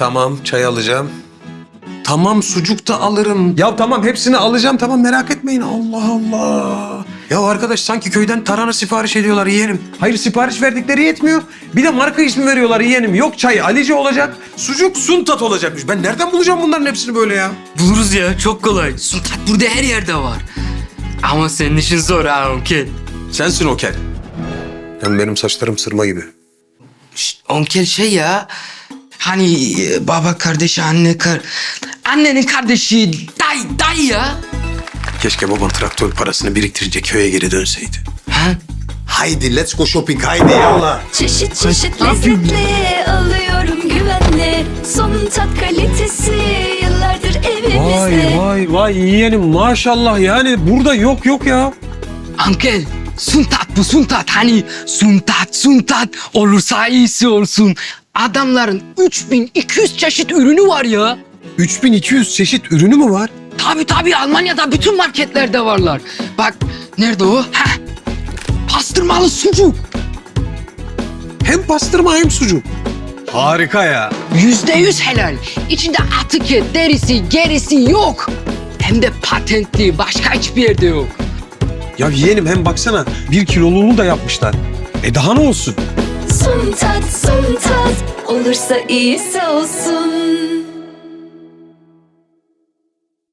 Tamam çay alacağım. Tamam sucuk da alırım. Ya tamam hepsini alacağım tamam merak etmeyin. Allah Allah. Ya arkadaş sanki köyden tarhana sipariş ediyorlar yeğenim. Hayır sipariş verdikleri yetmiyor. Bir de marka ismi veriyorlar yeğenim. Yok çay Alice olacak. Sucuk Suntat olacakmış. Ben nereden bulacağım bunların hepsini böyle ya? Buluruz ya çok kolay. Sultan burada her yerde var. Ama senin işin zor ha onkel. Sensin o kel. Hem benim saçlarım sırma gibi. Şşt, onkel şey ya. Hani e, baba kardeşi anne kar... Annenin kardeşi day day ya. Keşke baban traktör parasını biriktirince köye geri dönseydi. Ha? Haydi let's go shopping haydi yallah. Çeşit çeşit lezzetli alıyorum güvenli Son tat kalitesi yıllardır evimizde vay vay yeğenim maşallah yani burada yok yok ya. Ankel suntat bu suntat hani suntat suntat olursa iyisi olsun. Adamların 3200 çeşit ürünü var ya. 3200 çeşit ürünü mü var? Tabi tabi Almanya'da bütün marketlerde varlar. Bak nerede o? Heh. Pastırmalı sucuk. Hem pastırma hem sucuk. Harika ya. Yüzde yüz helal. İçinde atık et, derisi, gerisi yok. Hem de patentli. Başka hiçbir yerde yok. Ya yeğenim hem baksana bir kiloluğunu da yapmışlar. E daha ne olsun? Son tat son tat. Olursa iyisi olsun